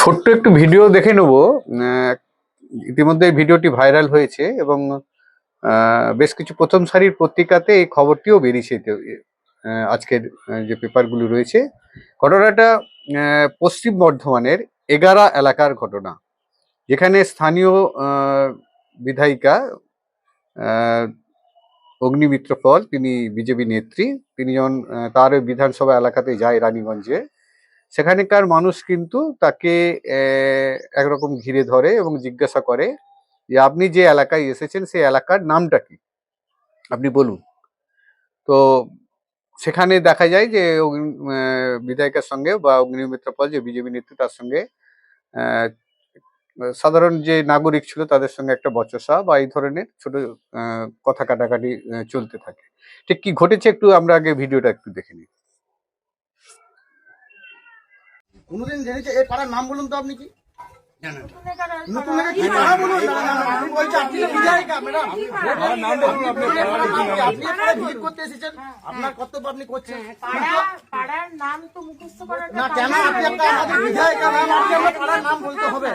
ছোট্ট একটু ভিডিও দেখে নেব। ইতিমধ্যে ভিডিওটি ভাইরাল হয়েছে এবং বেশ কিছু প্রথম সারির পত্রিকাতে এই খবরটিও বেরিয়েছে। আজকের যে পেপারগুলো রয়েছে, ঘটনাটা পশ্চিম বর্ধমানের এগারা এলাকার ঘটনা, যেখানে স্থানীয় বিধায়িকা অগ্নিমিত্র পল, তিনি বিজেপি নেত্রী, তিনি যখন তার বিধানসভা এলাকাতে যায় রানীগঞ্জে সেখানকার মানুষ কিন্তু তাকে একরকম ঘিরে ধরে এবং জিজ্ঞাসা করে যে, আপনি যে এলাকায় এসেছেন, সেই এলাকার নামটা কি? আপনি বলুন। তো সেখানে দেখা যায় যে, অগ্নি- বিধায়কের সঙ্গে বা অগ্নিমিত্র পল যে বিজেপি নেত্রী, তার সঙ্গে সাধারণ যে নাগরিক ছিল, তাদের সঙ্গে একটা বচসা বা এই ধরনের ছোট কথা কাটাকাটি চলতে থাকে। ঠিক কি ঘটেছে একটু আমরা আগে ভিডিওটা একটু দেখে নিই। কোনোদিন জেনেছে? এই পাড়ার নাম বলুন তো আপনি কি? আপনার কর্তব্য আপনি করছেন। পাড়া পাড়ার নাম তো মুখস্থ করার না কেন আপনি আপনার বিধায়িকা নাম আপনি আমার পাড়ার নাম বলতে হবে।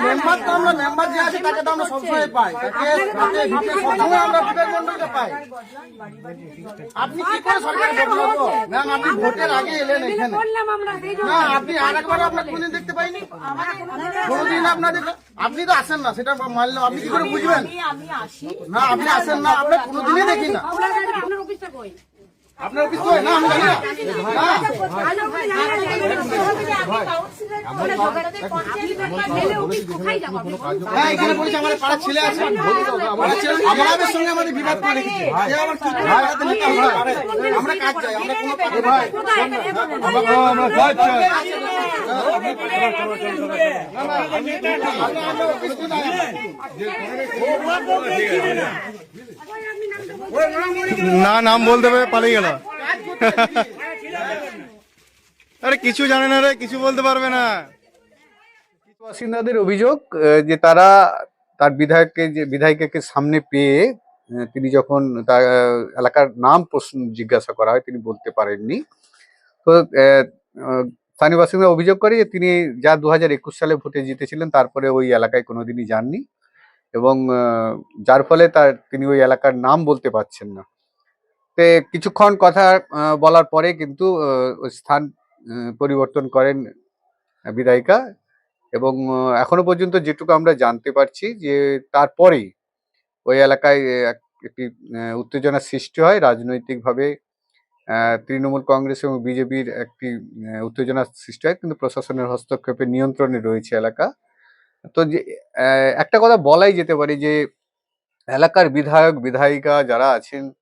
মেম্বার তো আমরা মেম্বার। যে আছে তাকে তো আমরা সবসময় পাই। তাকে সবসময় আমরা মন্ডলকে পাই। আপনি কি করে সরকার ম্যাম আপনি ভোটের আগে এলেন এখানে। না আপনি আর একবার আপনার কোনদিন দেখতে পাইনি? কোনদিন আপনাদের আপনি তো আসেন না সেটা মানলাম আপনি কি করে বুঝবেন? না আপনি আসেন না আপনার কোনোদিনই দেখি না। আপনার কাছে কই? না আমি জানি না। আমি? হ্যাঁ এখানে বলছি আমার পাড়ার ছেলে আছে আমাদের সঙ্গে আমাদের বিবাদ করে রেখেছে আমরা কাজ চাই আমরা কোনো পাড়ে ভাই। আমরা কাজ চাই কোথায় না, নাম বলতে পারে, পালিয়ে গেল। আরে, কিছু জানে না রে, কিছু বলতে পারবে না। বাসিন্দাদের অভিযোগ যে তারা তার বিধায়ককে, যে বিধায়িকাকে সামনে পেয়ে তিনি যখন তার এলাকার নাম প্রশ্ন জিজ্ঞাসা করা হয়, তিনি বলতে পারেননি। তো স্থানীয় বাসিন্দা অভিযোগ করে যে তিনি যা দু হাজার একুশ সালে ভোটে জিতেছিলেন, তারপরে ওই এলাকায় কোনোদিনই যাননি। এবং যার ফলে তার তিনি ওই এলাকার নাম বলতে পারছেন না। তে কিছুক্ষণ কথা বলার পরে কিন্তু স্থান পরিবর্তন করেন বিধায়িকা এবং এখনও পর্যন্ত যেটুকু আমরা জানতে পারছি যে তারপরেই ওই এলাকায় এক- একটি আহ, উত্তেজনার সৃষ্টি হয় রাজনৈতিকভাবে। তৃণমূল কংগ্রেস এবং বিজেপির একটি আহ, উত্তেজনার সৃষ্টি হয় কিন্তু প্রশাসনের হস্তক্ষেপে নিয়ন্ত্রণে রয়েছে এলাকা। তো যে একটা কথা বলাই যেতে পারে যে, এলাকার বিধায়ক, বিধায়িকা যারা আছেন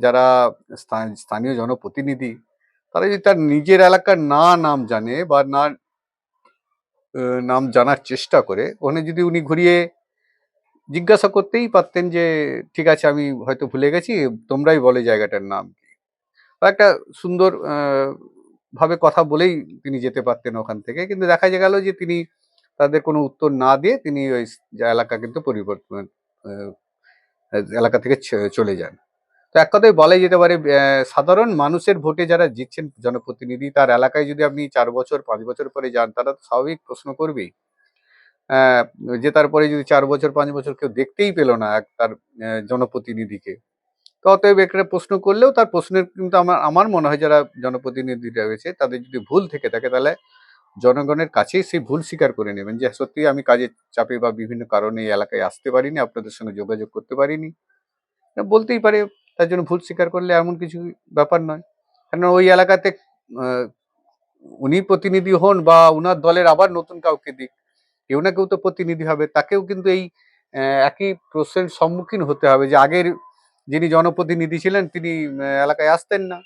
যারা স্থান- স্থানীয় জনপ্রতিনিধি, তারা যদি তার নিজের এলাকার না নাম জানে বা না নাম জানার চেষ্টা করে, ওখানে যদি উনি ঘুরিয়ে জিজ্ঞাসা করতেই পারতেন যে, ঠিক আছে, আমি হয়তো ভুলে গেছি, তোমরাই বলে জায়গাটার নাম কি? বা একটা সুন্দর ভাবে কথা বলেই তিনি যেতে পারতেন ওখান থেকে। কিন্তু দেখা গেল যে, তিনি তাদের কোনো উত্তর না দিয়ে তিনি ওই এলাকা কিন্তু পরিবর্তন এলাকা থেকে চলে যান। তো এক কথায় বলাই যেতে পারে সাধারণ মানুষের ভোটে যারা জিতছেন জনপ্রতিনিধি, তার এলাকায় যদি আপনি চার বছর, পাঁচ বছর পরে যান, তারা তো স্বাভাবিক প্রশ্ন করবেই। যে তারপরে যদি চার বছর, পাঁচ বছর কেউ দেখতেই পেল না তার জনপ্রতিনিধিকে। তো অতএব একটা প্রশ্ন করলেও তার প্রশ্নের কিন্তু আমার আমার মনে হয় যারা জনপ্রতিনিধিরা রয়েছে, তাদের যদি ভুল থেকে থাকে তাহলে জনগণের কাছেই সেই ভুল স্বীকার করে নেবেন যে, সত্যি আমি কাজের চাপে বা বিভিন্ন কারণে এই এলাকায় আসতে পারিনি, আপনাদের সঙ্গে যোগাযোগ করতে পারিনি। বলতেই পারে, তার জন্য ভুল স্বীকার করলে এমন কিছু ব্যাপার নয়। কেন ওই এলাকাতে উনি প্রতিনিধি হন বা উনার দলের আবার নতুন কাউকে দিক, কেউ না কেউ তো প্রতিনিধি হবে। তাকেও কিন্তু এই একই প্রশ্নের সম্মুখীন হতে হবে যে, আগের যিনি জনপ্রতিনিধি ছিলেন, তিনি এলাকায় আসতেন না,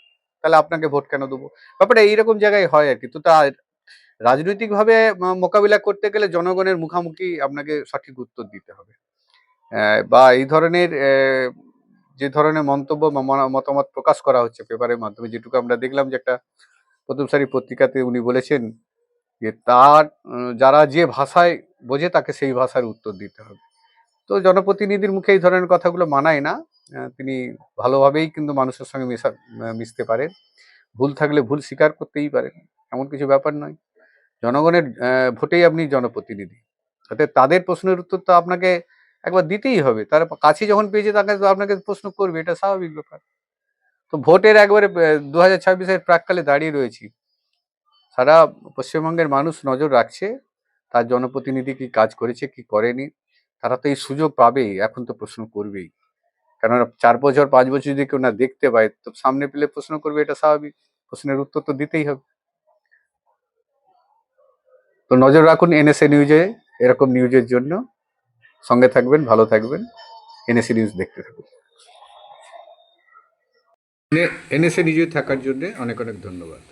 তাহলে আপনাকে ভোট কেন দেবো? ব্যাপারটা এইরকম জায়গায় হয় আর কি। তো তা রাজনৈতিকভাবে মোকাবিলা করতে গেলে জনগণের মুখামুখি আপনাকে সঠিক উত্তর দিতে হবে। বা এই ধরনের যে ধরনের মন্তব্য মতামত প্রকাশ করা হচ্ছে পেপারের মাধ্যমে, যেটুকু আমরা দেখলাম যে একটা প্রথম সারি পত্রিকাতে উনি বলেছেন যে তার যারা যে ভাষায় বোঝে তাকে সেই ভাষার উত্তর দিতে হবে। তো জনপ্রতিনিধির মুখে এই ধরনের কথাগুলো মানায় না। তিনি ভালোভাবেই কিন্তু মানুষের সঙ্গে মেশা মিশতে পারেন। ভুল থাকলে ভুল স্বীকার করতেই পারেন। এমন কিছু ব্যাপার নয়। জনগণের ভোটেই আপনি জনপ্রতিনিধি। অর্থাৎ তাদের প্রশ্নের উত্তর তো আপনাকে একবার দিতেই হবে। তারা কাছে যখন পেয়েছে তাকে তো আপনাকে প্রশ্ন করবে, এটা স্বাভাবিক ব্যাপার। তো ভোটের একবারে দু হাজার ছাব্বিশের প্রাককালে দাঁড়িয়ে রয়েছি। সারা পশ্চিমবঙ্গের মানুষ নজর রাখছে, তার জনপ্রতিনিধি কি কাজ করেছে, কি করেনি। তারা তো এই সুযোগ পাবেই, এখন তো প্রশ্ন করবেই। কেননা চার বছর, পাঁচ বছর যদি কেউ না দেখতে পায়, তো সামনে পেলে প্রশ্ন করবে, এটা স্বাভাবিক। প্রশ্নের উত্তর তো দিতেই হবে। তো নজর রাখুন এনএসএ নিউজে এরকম নিউজের জন্য। সঙ্গে থাকবেন, ভালো থাকবেন। এনএসএ নিউজ দেখতে থাকুন। এনএসএ নিউজে থাকার জন্য অনেক অনেক ধন্যবাদ।